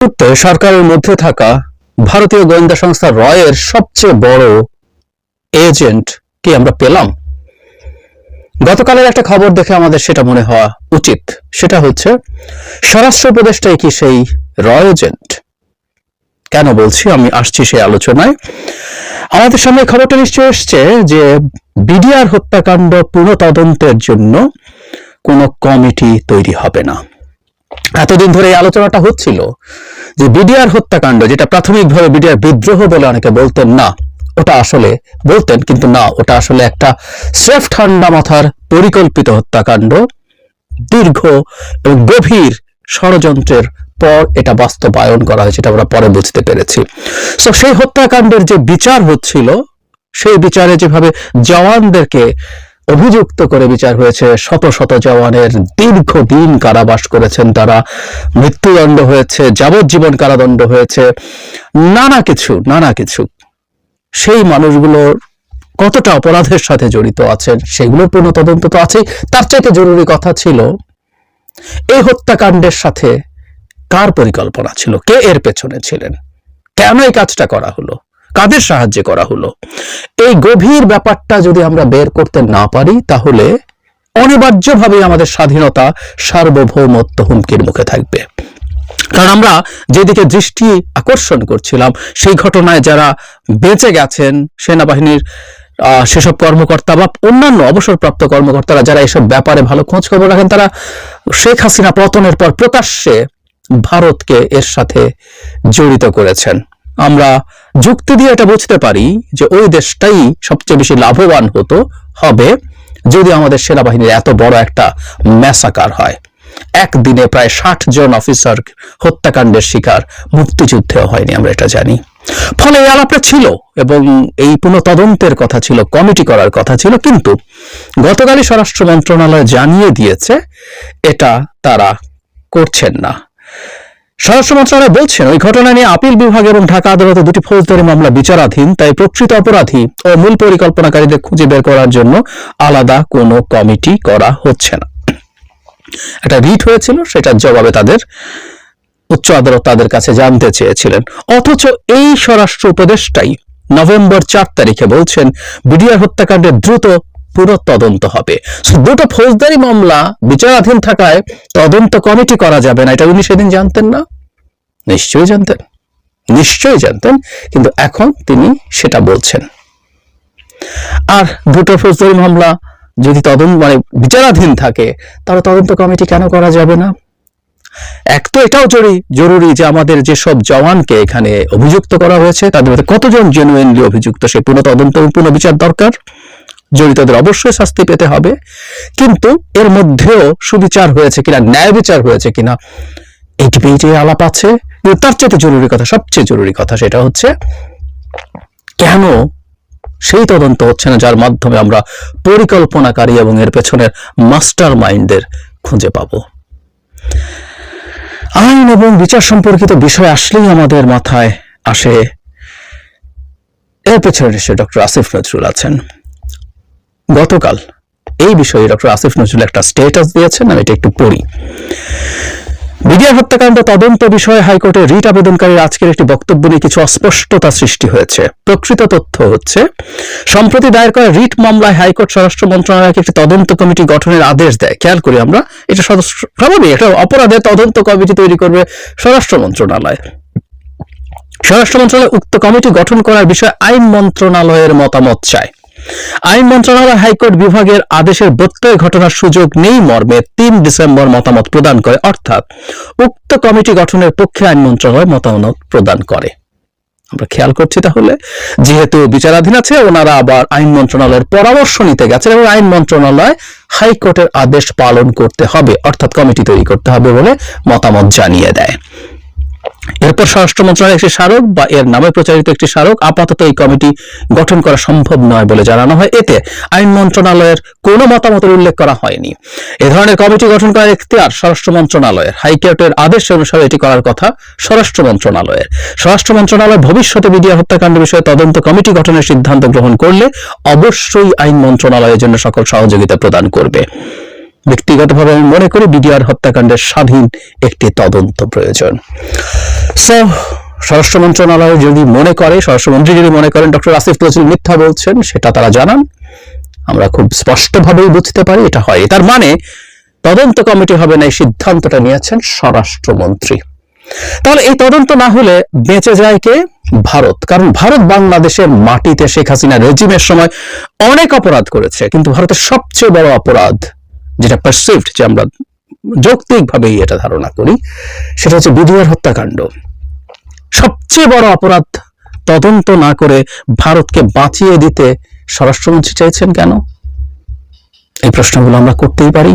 মুহূর্তে সরকারের মধ্যে থাকা ভারতীয় গোয়েন্দা সংস্থা রয়ের সবচেয়ে বড় এজেন্ট কি আমরা পেলাম। গতকালের একটা খবর দেখে আমাদের সেটা মনে হওয়া উচিত। সেটা হচ্ছে, স্বরাষ্ট্র উপদেষ্টাই কি সেই রয় এজেন্ট কেন বলছি? আমি আসছি সেই আলোচনায়। আমাদের সামনে খবরটা নিশ্চয় এসছে যে বিডিআর হত্যাকাণ্ড পুনঃ তদন্তের জন্য কোনো কমিটি তৈরি হবে না। এতদিন ধরে এই আলোচনাটা হচ্ছিল যে বিডিআর হত্যাকাণ্ড, যেটা প্রাথমিকভাবে বিডিআর বিদ্রোহ বলে অনেকে বলতেন না, ওটা আসলে বলতেন কিন্তু না, ওটা আসলে একটা সেফ ঠান্ডা মাথার পরিকল্পিত হত্যাকাণ্ড, দীর্ঘ এবং গভীর ষড়যন্ত্রের পর এটা বাস্তবায়ন করা হয়েছে, এটা আমরা পরে বুঝতে পেরেছি। তো সেই হত্যাকাণ্ডের যে বিচার হচ্ছিল, সেই বিচারে যেভাবে জওয়ানদেরকে অভিযুক্ত করে বিচার হয়েছে। শত শত জওয়ানের দীর্ঘদিন কারাবাস করেছেন তারা। মৃত্যুদণ্ড হয়েছে, যাবজ্জীবন কারাদণ্ড হয়েছে। নানা কিছু নানা কিছু। সেই মানুষগুলোর কতটা অপরাধের সাথে জড়িত আছেন, সেগুলোর পূর্ণ তদন্ত তো আছেই। তার চাইতে জরুরি কথা ছিল, এই হত্যাকাণ্ডের সাথে কার পরিকল্পনা ছিল? কে এর পেছনে ছিলেন? কেন এই কাজটা করা হলো? কাদের সাহায্যে করা হলো? এই গভীর ব্যাপারটা যদি আমরা বের করতে না পারি, তাহলে অনিবার্যভাবে আমাদের স্বাধীনতা সার্বভৌমত্ব হুমকির মুখে থাকবে। কারণ আমরা যেদিকে দৃষ্টি আকর্ষণ করছিলাম, সেই ঘটনায় যারা বেঁচে গেছেন, সেনাবাহিনীর সেসব কর্মকর্তা বা অন্যান্য অবসরপ্রাপ্ত কর্মকর্তারা যারা এসব ব্যাপারে ভালো খোঁজ খবর রাখেন, তারা শেখ হাসিনা পতনের পর প্রকাশ্যে ভারতকে এর সাথে জড়িত করেছেন। আমরা যুক্তি দিয়ে এটা বুঝতে পারি যে ওই দেশটাই সবচেয়ে বেশি লাভবান হতো, হবে যদি আমাদের সেনাবাহিনীর এত বড় একটা ম্যাসাকার হয়। একদিনে প্রায় ষাট জন অফিসার হত্যাকাণ্ডের শিকার, মুক্তিযুদ্ধেও হয়নি, আমরা এটা জানি। ফলে এই আলাপটা ছিল এবং এই পুনঃ তদন্তের কথা ছিল, কমিটি করার কথা ছিল, কিন্তু গতকালই স্বরাষ্ট্র মন্ত্রণালয় জানিয়ে দিয়েছে, এটা তারা করছেন না। স্বরাষ্ট্র মন্ত্রণালয় বলছেন, ওই ঘটনা নিয়ে আপিল বিভাগ এবং ঢাকা আদালতে দুটি ফৌজদারি মামলা বিচারাধীন, তাই প্রকৃত অপরাধী ও মূল পরিকল্পনাকারীদের খুঁজে বের করার জন্য আলাদা কোনো কমিটি করা হচ্ছে না। একটা রিট হয়েছিল, সেটার জবাবে তাদের উচ্চ আদালত তাদের কাছে জানতে চেয়েছিলেন। অথচ এই স্বরাষ্ট্র উপদেষ্টাই নভেম্বর চার তারিখে বলছেন, বিডিআর হত্যাকাণ্ডের দ্রুত পুনঃতদন্ত হবে। So, দুটো ফৌজদারি মামলা বিচারাধীন থাকায় তদন্ত কমিটি করা যাবে না এটা উনি সেদিন জানতেন না। নিশ্চয়ই জানতেন। নিশ্চয়ই জানতেন কিন্তু এখন তিনি সেটা বলছেন। আর দুটো ফৌজদারি মামলা যদি তদন্ত মানে বিচারাধীন থাকে তাহলে তদন্ত কমিটি কেন করা যাবে না? এক তো এটাও জরুরি জরুরি যে আমাদের যেসব জওয়ানকে এখানে অভিযুক্ত করা হয়েছে তাদের মধ্যে কতজন জেনুইনলি অভিযুক্ত? সে পুনঃ তদন্ত পুনঃ বিচার দরকার? জড়িতদের অবশ্যই শাস্তি পেতে হবে। কিন্তু এর মধ্যেও সুবিচার হয়েছে কিনা, ন্যায় বিচার হয়েছে কিনা এইটি পেয়েটি আলাপ আছে তার চাইতে জরুরি কথা, সবচেয়ে জরুরি কথা সেটা হচ্ছে, কেন সেই তদন্ত হচ্ছে না যার মাধ্যমে আমরা পরিকল্পনাকারী এবং এর পেছনের মাস্টার মাইন্ডদের খুঁজে পাবো? আইন এবং বিচার সম্পর্কিত বিষয় আসলেই আমাদের মাথায় আসে। এর পেছনে নিশ্চয় ডক্টর আসিফ নজরুল আছেন। গতকাল এই বিষয়ে ডক্টর আসিফ নজরুল একটা স্টেটাস দিয়েছেন, আমি এটা একটু পড়ি। বিডিআর হত্যাকাণ্ড তদন্ত বিষয়ে হাইকোর্টে রিট আবেদনকারীর আজকের একটি বক্তব্য নিয়ে কিছু অস্পষ্টতা সৃষ্টি হয়েছে। প্রকৃত তথ্য হচ্ছে, সম্প্রতি দায়ের করা রিট মামলায় হাইকোর্ট স্বরাষ্ট্র মন্ত্রণালয়কে একটি তদন্ত কমিটি গঠনের আদেশ দেয়। খেয়াল করি আমরা, এটা স্বাভাবিক একটা অপরাধের তদন্ত কমিটি তৈরি করবে স্বরাষ্ট্র মন্ত্রণালয়। স্বরাষ্ট্র মন্ত্রণালয় উক্ত কমিটি গঠন করার বিষয়ে আইন মন্ত্রণালয়ের মতামত চায়। আইন মন্ত্রণালয় হাইকোর্ট বিভাগের আদেশের ব্যত্যয় ঘটনার সুযোগ নেই মর্মে তিন ডিসেম্বর মতামত প্রদান করে, অর্থাৎ উক্ত কমিটি গঠনের পক্ষে আইন মন্ত্রণালয় মতামত প্রদান করে। আমরা খেয়াল করছি তাহলে, যেহেতু বিচারাধীন আছে, ওনারা আবার আইন মন্ত্রণালয়ের পরামর্শ নিতে গেছেন এবং আইন মন্ত্রণালয় হাইকোর্টের আদেশ পালন করতে হবে, অর্থাৎ কমিটি তৈরি করতে হবে বলে মতামত জানিয়ে দেয়। এরপর স্বরাষ্ট্র মন্ত্রণালয়ের একটি স্মারক বা এর নামে প্রচারিত একটি স্মারক আপাতত এই কমিটি গঠন করা সম্ভব নয় বলে জানানো হয়। এতে আইন মন্ত্রণালয়ের কোনো মতামতের উল্লেখ করা হয়নি। এ ধরনের কমিটি গঠন করার এখতিয়ার স্বরাষ্ট্র মন্ত্রণালয়ের। হাইকোর্টের আদেশ অনুসারে এটি করার কথা স্বরাষ্ট্র মন্ত্রণালয়ের। স্বরাষ্ট্র মন্ত্রণালয় ভবিষ্যতে বিডিআর হত্যাকাণ্ড বিষয়ে তদন্ত কমিটি গঠনের সিদ্ধান্ত গ্রহণ করলে অবশ্যই আইন মন্ত্রণালয়ের জন্য সকল সহযোগিতা প্রদান করবে। ব্যক্তিগতভাবে আমি মনে করি বিডিআর হত্যাকাণ্ডের স্বাধীন একটি তদন্ত প্রয়োজন। সো স্বরাষ্ট্র মন্ত্রণালয় যদি মনে করে, স্বরাষ্ট্রমন্ত্রী যদি মনে করেন, ডক্টর আসিফ নজরুল মিথ্যা বলছেন, সেটা তারা জানান। আমরা খুব স্পষ্টভাবেই বুঝতে পারি, এটা হয়। তার মানে তদন্ত কমিটি হবে না, এই সিদ্ধান্তটা নিয়েছেন স্বরাষ্ট্রমন্ত্রী। তাহলে এই তদন্ত না হলে বেঁচে যায় কে? ভারত। কারণ ভারত বাংলাদেশের মাটিতে শেখ হাসিনা রেজিমের সময় অনেক অপরাধ করেছে, কিন্তু ভারতের সবচেয়ে বড় অপরাধ যেটা পারসিভড যে আমরা যৌক্তিকভাবেই এটা ধারণা করি, সেটা হচ্ছে বিডিআর হত্যাকাণ্ড। সবচেয়ে বড় অপরাধ তদন্ত না করে ভারতকে বাঁচিয়ে দিতে স্বরাষ্ট্রমন্ত্রী চাইছেন কেন? এই প্রশ্নগুলো আমরা করতেই পারি।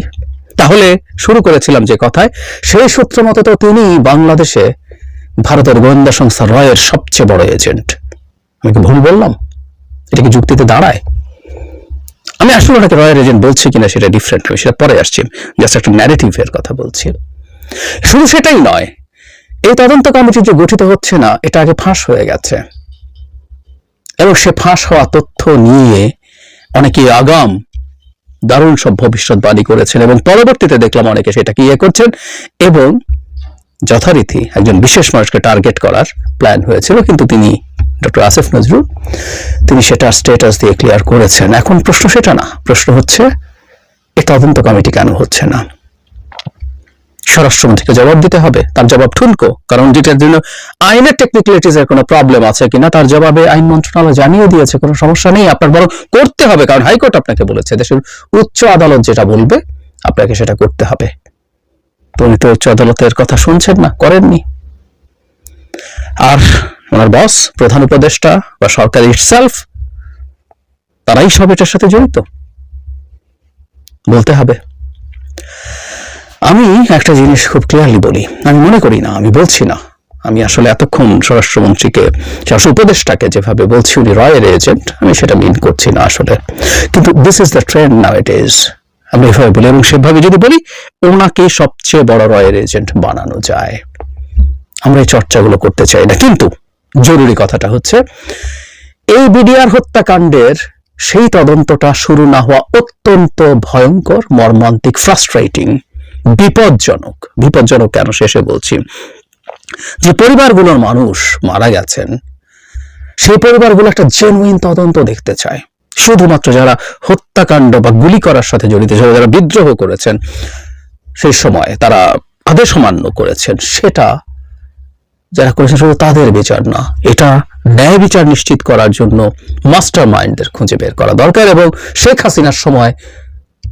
তাহলে শুরু করেছিলাম যে কথায়, সেই সূত্র মতো তো তিনি বাংলাদেশে ভারতের গোয়েন্দা সংস্থা রয়ের সবচেয়ে বড় এজেন্ট। আমি কি ভুল বললাম? এটা কি যুক্তিতে দাঁড়ায়? আমি আসলে ওটাকে রয়ের এজেন্ট বলছি কিনা সেটা ডিফারেন্ট আমি সেটা পরে আসছি। জাস্ট একটা ন্যারেটিভের কথা বলছি। শুধু সেটাই নয়, এই তদন্ত কমিটি যে গঠিত হচ্ছে না, এটা আগে ফাঁস হয়ে গেছে। এবং সে ফাঁস হওয়া তথ্য নিয়ে অনেকে আগাম, দারুণ সব ভবিষ্যৎবাণী করেছেন এবং পরবর্তীতে দেখলাম অনেকে সেটাকে ইয়ে করছেন এবং যথারীতি একজন বিশেষ মানুষকে টার্গেট করার প্ল্যান হয়েছিল, কিন্তু তিনি ডক্টর আসিফ নজরুল, তিনি সেটা স্টেটাস দিয়ে ক্লিয়ার করেছেন। এখন প্রশ্ন সেটা না, প্রশ্ন হচ্ছে এই তদন্ত কমিটি কেন হচ্ছে না? স্বরাষ্ট্রমন্ত্রীকে জবাব দিতে হবে, তার জবাব ঠুনকো, কারণ যেটার জন্য আইনের টেকনিক্যালিটিস এর কোনো প্রবলেম আছে কিনা, তার জবাবে আইন মন্ত্রণালয় জানিয়ে দিয়েছে, কোনো সমস্যা নেই, আপনার বরং করতে হবে, কারণ হাইকোর্ট আপনাকে বলেছে, দেশের উচ্চ আদালত যেটা বলবে, আপনাকে সেটা করতে হবে। উনি তো উচ্চ আদালতের কথা শুনছেন না, করেননি। আর ওনার বস প্রধান উপদেষ্টা বা সরকার ইটসেলফ তারাই সব এটার সাথে জড়িত। বলতে হবে। আমি একটা জিনিস খুব ক্লিয়ারলি বলি। আমি মনে করি না, আমি বলছি না। আমি আসলে এতক্ষণ স্বরাষ্ট্রমন্ত্রীকে, স্বরাষ্ট্র উপদেষ্টাকে যেভাবে বলছি, উনি রয়ের এজেন্ট, আমি সেটা মিন করছি না আসলে। কিন্তু this is the trend now it is আমি এভাবে বলি এবং সেভাবে যদি বলি, ওনাকে সবচেয়ে বড় রয়ের এজেন্ট বানানো যায়। আমরা এই চর্চাগুলো করতে চাই না। কিন্তু জরুরি কথাটা হচ্ছে এই বিডিআর হত্যাকাণ্ডের সেই তদন্তটা শুরু না হওয়া অত্যন্ত ভয়ঙ্কর মর্মান্তিক ফ্রাস্ট্রেটিং বিপজ্জনক। বিপজ্জনক কেন শেষে বলছি? যে পরিবারগুলোর মানুষ মারা গেছেন সেই পরিবারগুলো একটা জেনুইন তদন্ত দেখতে চায়। শুধুমাত্র যারা হত্যাকাণ্ড বা গুলি করার সাথে জড়িত ছিল, যারা বিদ্রোহ করেছেন সেই সময় তারা আদেশ অমান্য করেছেন সেটা যারা করেছেন শুধু তাদের বিচার না। এটা ন্যায় বিচার নিশ্চিত করার জন্য মাস্টার মাইন্ডদের খুঁজে বের করা দরকার এবং শেখ হাসিনার সময়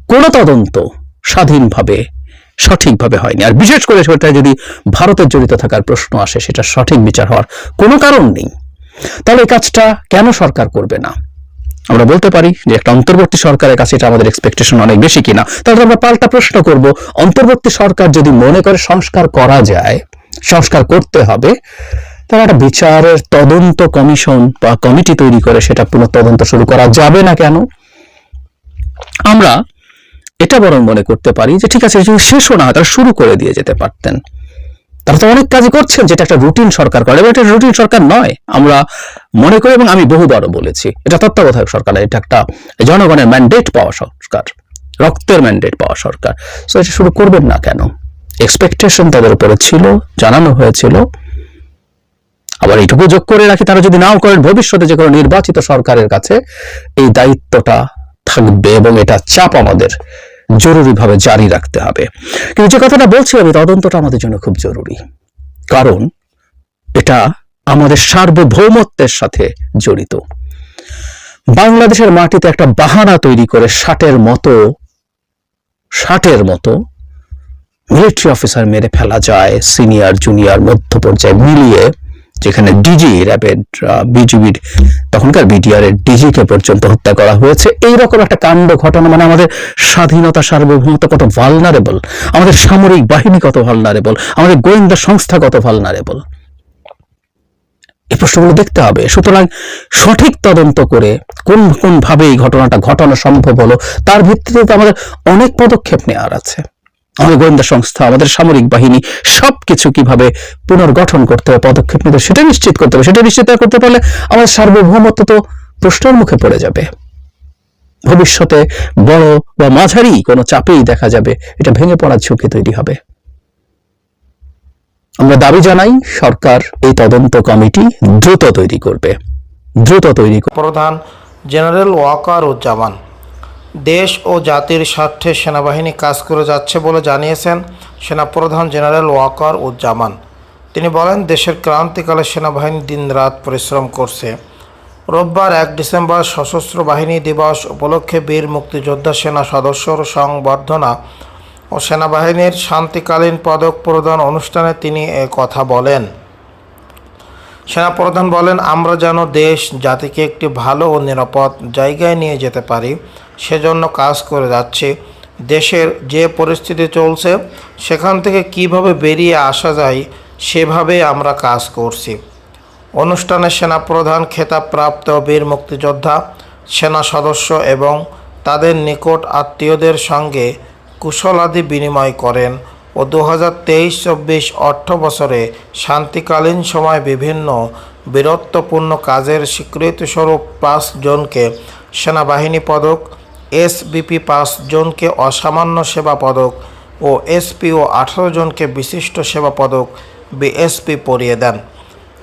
কোনো তদন্ত স্বাধীনভাবে, সঠিকভাবে হয়নি। আর বিশেষ করে সেটা যদি ভারতের জড়িত থাকার প্রশ্ন আসে, সেটা সঠিক বিচার হওয়ার কোনো কারণ নেই। তাহলে এই কাজটা কেন সরকার করবে না? আমরা বলতে পারি যে একটা অন্তর্বর্তী সরকারের কাছে এটা আমাদের এক্সপেকটেশন অনেক বেশি কিনা। তাহলে আমরা পাল্টা প্রশ্ন করব, অন্তর্বর্তী সরকার যদি মনে করে সংস্কার করা যায় সংস্কার করতে হবে, তারা একটা বিচারের তদন্ত কমিশন বা কমিটি তৈরি করে সেটা পুনঃ তদন্ত শুরু করা যাবে না কেন? আমরা এটা বরং মনে করতে পারি যে ঠিক আছে, যদি শেষও না তারা শুরু করে দিয়ে যেতে পারতেন। তারা তো অনেক কাজই করছেন, যেটা একটা রুটিন সরকার করে এটা রুটিন সরকার নয়। আমরা মনে করি এবং আমি বহুবারও বলেছি, এটা তত্ত্বাবধায়ক সরকার এটা একটা জনগণের ম্যান্ডেট পাওয়া সরকার, রক্তের ম্যান্ডেট পাওয়া সরকার। সো এটা শুরু করবেন না কেন? এক্সপেকটেশন তাদের উপরে ছিল, জানানো হয়েছিল। আবার এইটুকু যোগ করে রাখি, তারা যদি নাও করেন, ভবিষ্যতে যে কোনো নির্বাচিত সরকারের কাছে এই দায়িত্বটা থাকবে এবং এটা চাপ আমাদের জরুরিভাবে জারি রাখতে হবে। কিন্তু যে কথাটা বলছি আমি, তদন্তটা আমাদের জন্য খুব জরুরি। কারণ এটা আমাদের সার্বভৌমত্বের সাথে জড়িত। বাংলাদেশের মাটিতে একটা বাহানা তৈরি করে ষাটের মতো ষাটের মতো মিলিটারি অফিসার মেরে ফেলা যায়, সিনিয়র, জুনিয়র মধ্য পর্যায়ে মিলিয়ে, যেখানে ডিজি র্যাবের বিজিবির তখনকার বিডিআর এর ডিজি কে পর্যন্ত হত্যা করা হয়েছে। এইরকম একটা কাণ্ড ঘটনা মানে আমাদের স্বাধীনতা সার্বভৌমত্ব কত ভালনারেবল আমাদের সামরিক বাহিনী কত ভালনারেবল আমাদের গোয়েন্দা সংস্থা কত ভালনারেবল এই প্রশ্নগুলো দেখতে হবে। সুতরাং সঠিক তদন্ত করে কোন কোন ভাবে এই ঘটনাটা ঘটানো সম্ভব হলো, তার ভিত্তিতে আমাদের অনেক পদক্ষেপ নেওয়ার আছে। আমাদের গোয়েন্দা সংস্থা, আমাদের সামরিক বাহিনী সবকিছু কীভাবে পুনর্গঠন করতে হবে, পদক্ষেপ নিতে সেটা নিশ্চিত করতে হবে। সেটা নিশ্চিত করতে পারলে আমাদের সার্বভৌমত্ব তো প্রশ্নের মুখে পড়ে যাবে। ভবিষ্যতে বড় বা মাঝারি কোনো চাপেই দেখা যাবে, এটা ভেঙে পড়ার ঝুঁকি তৈরি হবে। আমরা দাবি জানাই, সরকার এই তদন্ত কমিটি দ্রুত তৈরি করবে। দ্রুত তৈরি প্রধান জেনারেল ওয়াকার উজ্জামান দেশ ও জাতির স্বার্থে সেনাবাহিনী কাজ করে যাচ্ছে বলে জানিয়েছেন সেনাপ্রধান জেনারেল ওয়াকার উজ্জামান তিনি বলেন, দেশের ক্রান্তিকালে সেনাবাহিনী দিনরাত পরিশ্রম করছে। রোববার এক ডিসেম্বর সশস্ত্র বাহিনী দিবস উপলক্ষে বীর মুক্তিযোদ্ধা সেনা সদস্যর সংবর্ধনা ও সেনাবাহিনীর শান্তিকালীন পদক প্রদান অনুষ্ঠানে তিনি এ কথা বলেন। সেনাপ্রধান বলেন, আমরা যেন দেশ, জাতিকে একটি ভালো ও নিরাপদ জায়গায় নিয়ে যেতে পারি। সেজন্য কাজ করে যাচ্ছি। দেশের যে পরিস্থিতি চলছে, সেখান থেকে কীভাবে বেরিয়ে আসা যায় সেভাবে আমরা কাজ করছি। অনুষ্ঠানে সেনাপ্রধান, খেতাবপ্রাপ্ত বীর মুক্তিযোদ্ধা, সেনা সদস্য এবং তাদের নিকট আত্মীয়দের সঙ্গে কুশলাদি বিনিময় করেন ও দু হাজার তেইশ চব্বিশ অর্থ বছরে শান্তিকালীন সময় বিভিন্ন বীরত্বপূর্ণ কাজের স্বীকৃতিস্বরূপ পাঁচ জনকে সেনাবাহিনী পদক এসবিপি জনকে অসামান্য সেবা পদক ও এসপিও আঠারো জনকে বিশিষ্ট সেবা পদক বিএসপি পরিয়ে দেন।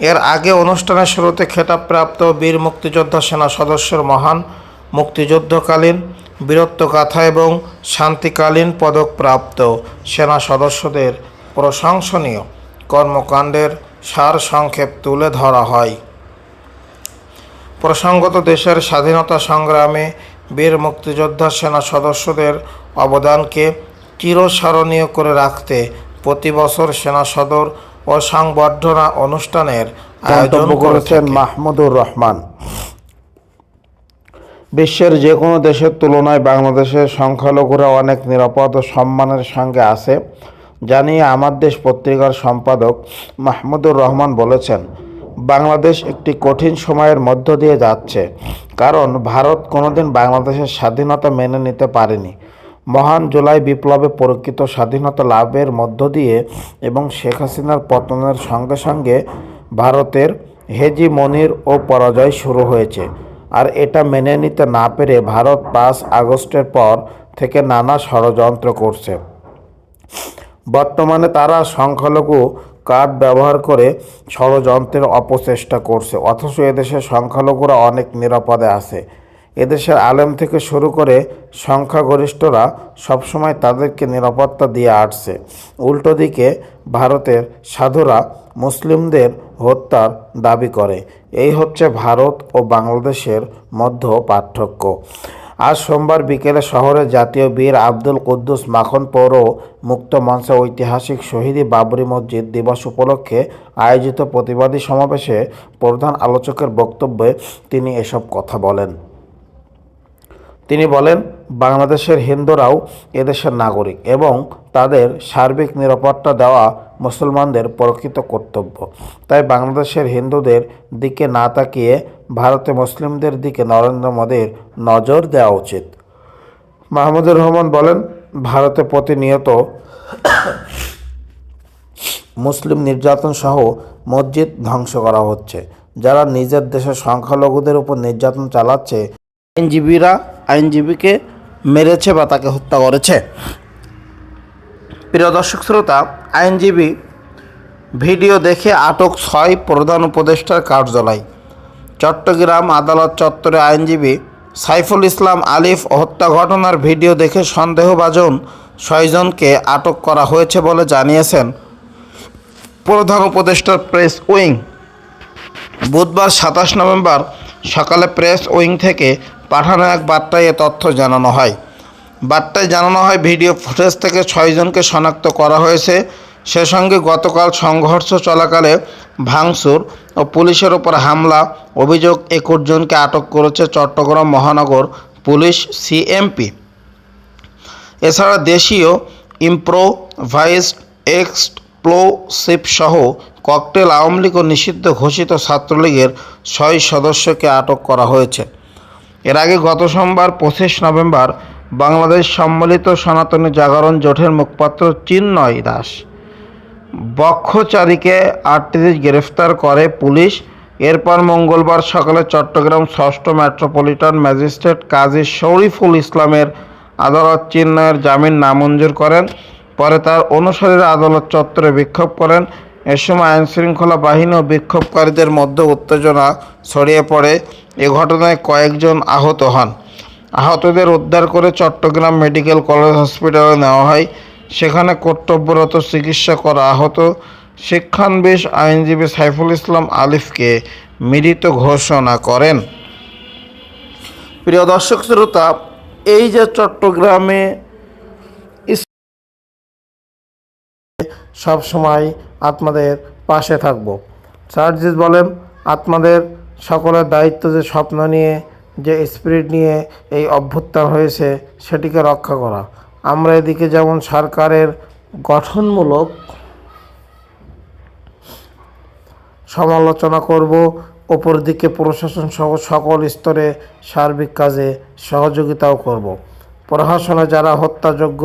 এর আগে অনুষ্ঠানের শুরুতে খেতাবপ্রাপ্ত বীর মুক্তিযোদ্ধা সেনা সদস্যর মহান মুক্তিযুদ্ধকালীন বীরত্বগাথা এবং শান্তিকালীন পদকপ্রাপ্ত সেনা সদস্যদের প্রশংসনীয় কর্মকাণ্ডের সারসংক্ষেপ তুলে ধরা হয়। প্রসঙ্গত দেশের স্বাধীনতা সংগ্রামে বীর মুক্তিযোদ্ধা সেনা সদস্যদের অবদানকে চিরস্মরণীয় করে রাখতে প্রতি বছর সেনা সদর ও সংবর্ধনা অনুষ্ঠানের আয়োজন করেছেন মাহমুদুর রহমান। বিশ্বের যে কোনো দেশের তুলনায় বাংলাদেশের সংখ্যালঘুরা অনেক নিরাপদ ও সম্মানের সঙ্গে আছে জানিয়ে আমার দেশ পত্রিকার সম্পাদক মাহমুদুর রহমান বলেছেন। বাংলাদেশ একটি কঠিন সময়ের মধ্য দিয়ে যাচ্ছে, কারণ ভারত কোনোদিন বাংলাদেশের স্বাধীনতা মেনে নিতে পারেনি। মহান জুলাই বিপ্লবে পরীক্ষিত স্বাধীনতা লাভের মধ্য দিয়ে এবং শেখ হাসিনার পতনের সঙ্গে সঙ্গে ভারতের হেজিমনির ও পরাজয় শুরু হয়েছে। আর এটা মেনে নিতে না পেরে ভারত পাঁচ আগস্টের পর থেকে নানা ষড়যন্ত্র করছে। বর্তমানে তারা সংখ্যালঘু কার্ড ব্যবহার করে ষড়যন্ত্রের অপচেষ্টা করছে। অথচ এদেশের সংখ্যালঘুরা অনেক নিরাপদে আছে। এদেশের আলেম থেকে শুরু করে সংখ্যাগরিষ্ঠরা সবসময় তাদেরকে নিরাপত্তা দিয়ে আসছে। উল্টো দিকে ভারতের সাধুরা মুসলিমদের হত্যার দাবি করে। এই হচ্ছে ভারত ও বাংলাদেশের মধ্য পার্থক্য আজ সোমবার বিকেলে শহরের জাতীয় বীর আব্দুল কুদ্দুস মাখন পৌর মুক্ত মঞ্চে ঐতিহাসিক শহীদি বাবরি মসজিদ দিবস উপলক্ষে আয়োজিত প্রতিবাদী সমাবেশে প্রধান আলোচকের বক্তব্যে তিনি এসব কথা বলেন। তিনি বলেন, বাংলাদেশের হিন্দুরাও এদেশের নাগরিক এবং তাদের সার্বিক নিরাপত্তা দেওয়া মুসলমানদের প্রকৃত কর্তব্য। তাই বাংলাদেশের হিন্দুদের দিকে না তাকিয়ে ভারতে মুসলিমদের দিকে নরেন্দ্র মোদীর নজর দেওয়া উচিত। মাহমুদুর রহমান বলেন, ভারতে প্রতিনিয়ত মুসলিম নির্যাতন সহ মসজিদ ধ্বংস করা হচ্ছে। যারা নিজের দেশের সংখ্যালঘুদের উপর নির্যাতন চালাচ্ছে, আইনজীবীরা আইনজীবীকে মেরেছে বা তাকে হত্যা করেছে। প্রিয় দর্শক শ্রোতা, আইনজীবী ভিডিও দেখে আটক ছয় প্রধান উপদেষ্টার কার্যালয়। চট্টগ্রাম আদালত চত্বরে আইনজীবী সাইফুল ইসলাম আলিফ হত্যা ঘটনার ভিডিও দেখে সন্দেহভাজন ছয়জনকে আটক করা হয়েছে বলে জানিয়েছেন প্রধান উপদেষ্টার প্রেস উইং। বুধবার সাতাশ নভেম্বর সকালে প্রেস উইং থেকে পাঠানো এক বার্তায় এ তথ্য জানানো হয়। বার্তায় জানানো হয়, ভিডিও ফুটেজ থেকে ছয়জনকে শনাক্ত করা হয়েছে। সে সঙ্গে গতকাল সংঘর্ষ চলাকালে ভাঙচুর ও পুলিশের ওপর হামলা, অভিযোগ একুশ জনকে আটক করেছে চট্টগ্রাম মহানগর পুলিশ সিএমপি। এছাড়া দেশীয় ইম্প্রোভাইজড এক্সপ্লোসিভ সহ ককটেল আওয়ামী লীগ ও নিষিদ্ধ ঘোষিত ছাত্রলীগের ছয় সদস্যকে আটক করা হয়েছে। এর আগে গত সোমবার পঁচিশ নভেম্বর বাংলাদেশ সম্মিলিত সনাতনী জাগরণ জোটের মুখপাত্র চিন্ময় দাস। বক্ষচারীকে আটত্রিশ গ্রেফতার করে পুলিশ। এরপর মঙ্গলবার সকালে চট্টগ্রাম ষষ্ঠ মেট্রোপলিটন ম্যাজিস্ট্রেট কাজী শরীফুল ইসলামের আদালত চিন্ময়ের জামিন নামঞ্জুর করেন। পরে তার অনুসারীরা আদালত চত্বরে বিক্ষোভ করেন। এ সময় আইনশৃঙ্খলা বাহিনী ও বিক্ষোভকারীদের মধ্যে উত্তেজনা ছড়িয়ে পড়ে। এ ঘটনায় কয়েকজন আহত হন। আহতদের উদ্ধার করে চট্টগ্রাম মেডিকেল কলেজ হসপিটালে নেওয়া হয়। সেখানে কর্তব্যরত চিকিৎসা করা আহত শিক্ষানবিশ আইনজীবী সাইফুল ইসলাম আলিফকে মৃত ঘোষণা করেন। প্রিয় দর্শক শ্রোতা, এই যে চট্টগ্রামে সব সময় আপনাদের পাশে থাকব। চার্জিস বলেন, আপনাদের সকলের দায়িত্ব যে স্বপ্ন নিয়ে যে স্পিরিট নিয়ে এই অভ্যুত্থান হয়েছে সেটিকে রক্ষা করা। আমরা এদিকে যেমন সরকারের গঠনমূলক সমালোচনা করব ওপর দিকে প্রশাসন সহ সকল স্তরে সার্বিক কাজে সহযোগিতাও করব। প্রশাসনে যারা হত্যাযোগ্য